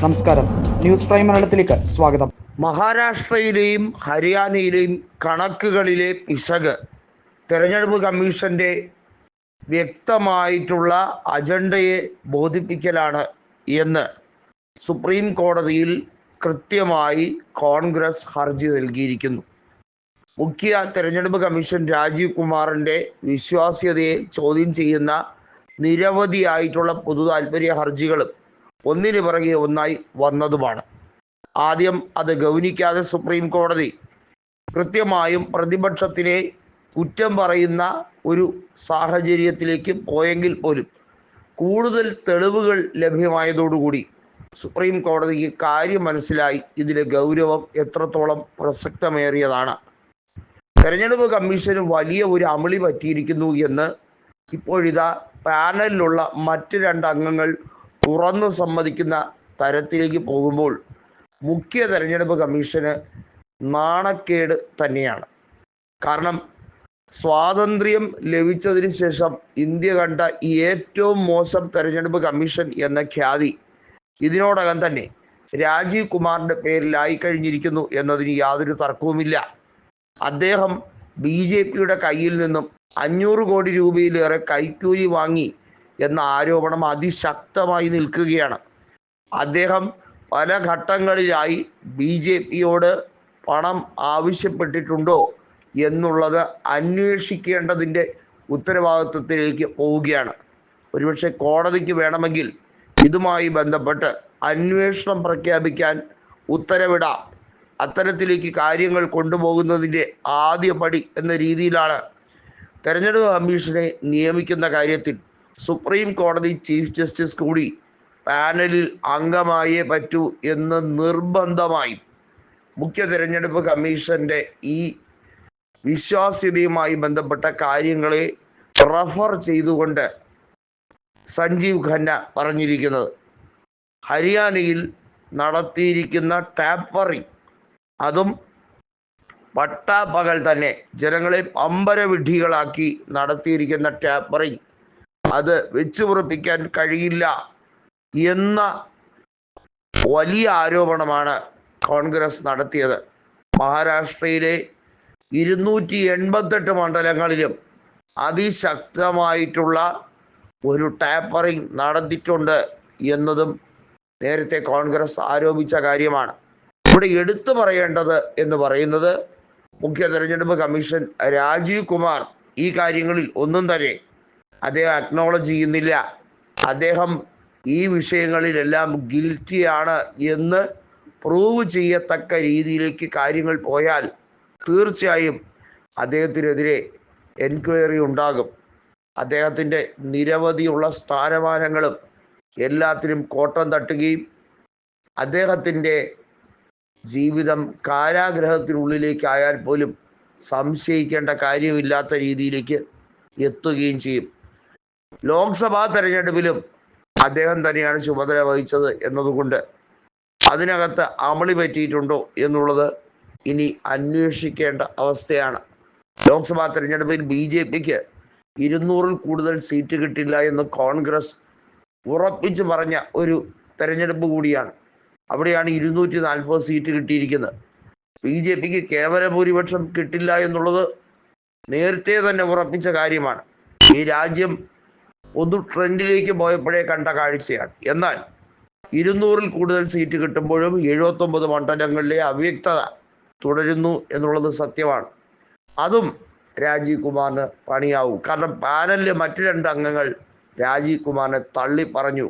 നമസ്കാരം. News prime മലയാളത്തിലേക്ക് സ്വാഗതം. മഹാരാഷ്ട്രയിലെയും ഹരിയാനയിലെയും കണക്കുകളിലെ പിശക് തെരഞ്ഞെടുപ്പ് കമ്മീഷന്റെ വ്യക്തമായിട്ടുള്ള അജണ്ടയെ ബോധിപ്പിക്കലാണ് എന്ന് സുപ്രീം കോടതിയിൽ കൃത്യമായി കോൺഗ്രസ് ഹർജി നൽകിയിരിക്കുന്നു. മുഖ്യ തെരഞ്ഞെടുപ്പ് കമ്മീഷൻ രാജീവ് കുമാറിന്റെ വിശ്വാസ്യതയെ ചോദ്യം ചെയ്യുന്ന നിരവധിയായിട്ടുള്ള പൊതു താല്പര്യ ഹർജികളും ഒന്നിനു പിറകെ ഒന്നായി വന്നതുമാണ്. ആദ്യം അത് ഗൗനിക്കാതെ സുപ്രീം കോടതി കൃത്യമായും പ്രതിപക്ഷത്തിനെ കുറ്റം പറയുന്ന ഒരു സാഹചര്യത്തിലേക്ക് പോയെങ്കിൽ പോലും കൂടുതൽ തെളിവുകൾ ലഭ്യമായതോടുകൂടി സുപ്രീം കോടതിക്ക് കാര്യം മനസ്സിലായി. ഇതിലെ ഗൗരവം എത്രത്തോളം പ്രസക്തമേറിയതാണ്. തെരഞ്ഞെടുപ്പ് കമ്മീഷന് വലിയ ഒരു അമളി പറ്റിയിരിക്കുന്നു എന്ന് ഇപ്പോഴിതാ പാനലിലുള്ള മറ്റ് രണ്ട് അംഗങ്ങൾ തുറന്നു സമ്മതിക്കുന്ന തരത്തിലേക്ക് പോകുമ്പോൾ മുഖ്യ തെരഞ്ഞെടുപ്പ് കമ്മീഷന് നാണക്കേട് തന്നെയാണ്. കാരണം സ്വാതന്ത്ര്യം ലഭിച്ചതിന് ശേഷം ഇന്ത്യ കണ്ട ഏറ്റവും മോശം തെരഞ്ഞെടുപ്പ് കമ്മീഷൻ എന്ന ഖ്യാതി ഇതിനോടകം തന്നെ രാജീവ് കുമാറിന്റെ പേരിലായി കഴിഞ്ഞിരിക്കുന്നു എന്നതിന് യാതൊരു തർക്കവുമില്ല. അദ്ദേഹം ബി ജെ പിയുടെ കയ്യിൽ നിന്നും അഞ്ഞൂറ് കോടി രൂപയിലേറെ കൈക്കൂലി വാങ്ങി എന്ന ആരോപണം അതിശക്തമായി നിൽക്കുകയാണ്. അദ്ദേഹം പല ഘട്ടങ്ങളിലായി ബി ജെ പിയോട് പണം ആവശ്യപ്പെട്ടിട്ടുണ്ടോ എന്നുള്ളത് അന്വേഷിക്കേണ്ടതിന്റെ ഉത്തരവാദിത്വത്തിലേക്ക് പോവുകയാണ്. ഒരുപക്ഷെ കോടതിക്ക് വേണമെങ്കിൽ ഇതുമായി ബന്ധപ്പെട്ട് അന്വേഷണം പ്രഖ്യാപിക്കാൻ ഉത്തരവിടാം. അത്തരത്തിലേക്ക് കാര്യങ്ങൾ കൊണ്ടുപോകുന്നതിന്റെ ആദ്യ പടി എന്ന രീതിയിലാണ് തെരഞ്ഞെടുപ്പ് കമ്മീഷനെ നിയമിക്കുന്ന കാര്യത്തിൽ സുപ്രീം കോടതി ചീഫ് ജസ്റ്റിസ് കൂടി പാനലിൽ അംഗമായേ പറ്റൂ എന്ന് നിർബന്ധമായി മുഖ്യ തിരഞ്ഞെടുപ്പ് കമ്മീഷന്റെ ഈ വിശ്വാസ്യതയുമായി ബന്ധപ്പെട്ട കാര്യങ്ങളെ റഫർ ചെയ്തുകൊണ്ട് സഞ്ജീവ് ഖന്ന പറഞ്ഞിരിക്കുന്നത്. ഹരിയാനയിൽ നടത്തിയിരിക്കുന്ന ടാപ്പറിംഗ് അതും പട്ടാപ്പകൽ തന്നെ ജനങ്ങളെ അമ്പരവിഡ്ഢികളാക്കി നടത്തിയിരിക്കുന്ന ടാപ്പറിംഗ് അത് വെച്ചു ഉറപ്പിക്കാൻ കഴിയില്ല എന്ന വലിയ ആരോപണമാണ് കോൺഗ്രസ് നടത്തിയത്. മഹാരാഷ്ട്രയിലെ ഇരുന്നൂറ്റി എൺപത്തെട്ട് മണ്ഡലങ്ങളിലും അതിശക്തമായിട്ടുള്ള ഒരു ടാപ്പറിംഗ് നടന്നിട്ടുണ്ട് എന്നതും നേരത്തെ കോൺഗ്രസ് ആരോപിച്ച കാര്യമാണ്. ഇവിടെ എടുത്തു പറയേണ്ടത് എന്ന് പറയുന്നത് മുഖ്യ തെരഞ്ഞെടുപ്പ് കമ്മീഷൻ രാജീവ് കുമാർ ഈ കാര്യങ്ങളിൽ ഒന്നും തന്നെ അദ്ദേഹം അക്നോളജ് ചെയ്യുന്നില്ല. അദ്ദേഹം ഈ വിഷയങ്ങളിലെല്ലാം ഗിൽറ്റിയാണ് എന്ന് പ്രൂവ് ചെയ്യത്തക്ക രീതിയിലേക്ക് കാര്യങ്ങൾ പോയാൽ തീർച്ചയായും അദ്ദേഹത്തിനെതിരെ എൻക്വയറി ഉണ്ടാകും. അദ്ദേഹത്തിന്റെ നിരവധിയുള്ള സ്ഥാനമാനങ്ങളും എല്ലാത്തിനും കോട്ടം തട്ടുകയും അദ്ദേഹത്തിന്റെ ജീവിതം കാരാഗ്രഹത്തിനുള്ളിലേക്കായാൽ പോലും സംശയിക്കേണ്ട കാര്യമില്ലാത്ത രീതിയിലേക്ക് എത്തുകയും ചെയ്യും. ലോക്സഭാ തെരഞ്ഞെടുപ്പിലും അദ്ദേഹം തന്നെയാണ് ചുമതല വഹിച്ചത് എന്നതുകൊണ്ട് അതിനകത്ത് അമളി പറ്റിയിട്ടുണ്ടോ എന്നുള്ളത് ഇനി അന്വേഷിക്കേണ്ട അവസ്ഥയാണ്. ലോക്സഭാ തെരഞ്ഞെടുപ്പിൽ ബി ജെ പിക്ക് ഇരുന്നൂറിൽ കൂടുതൽ സീറ്റ് കിട്ടില്ല എന്ന് കോൺഗ്രസ് ഉറപ്പിച്ചു പറഞ്ഞ ഒരു തെരഞ്ഞെടുപ്പ് കൂടിയാണ്. അവിടെയാണ് ഇരുന്നൂറ്റി നാൽപ്പത് സീറ്റ് കിട്ടിയിരിക്കുന്നത്. ബി ജെ പിക്ക് കേവല ഭൂരിപക്ഷം കിട്ടില്ല എന്നുള്ളത് നേരത്തെ തന്നെ ഉറപ്പിച്ച കാര്യമാണ്. ഈ രാജ്യം ഒന്ന് ട്രെൻഡിലേക്ക് പോയപ്പോഴേ കണ്ട കാഴ്ചയാണ്. എന്നാൽ ഇരുന്നൂറിൽ കൂടുതൽ സീറ്റ് കിട്ടുമ്പോഴും എഴുപത്തൊമ്പത് മണ്ഡലങ്ങളിലെ അവ്യക്തത തുടരുന്നു എന്നുള്ളത് സത്യമാണ്. അതും രാജീവ് കുമാറിന് പണിയാവും. കാരണം പാനലിലെ മറ്റു രണ്ട് അംഗങ്ങൾ രാജീവ് കുമാറിനെ തള്ളി പറഞ്ഞു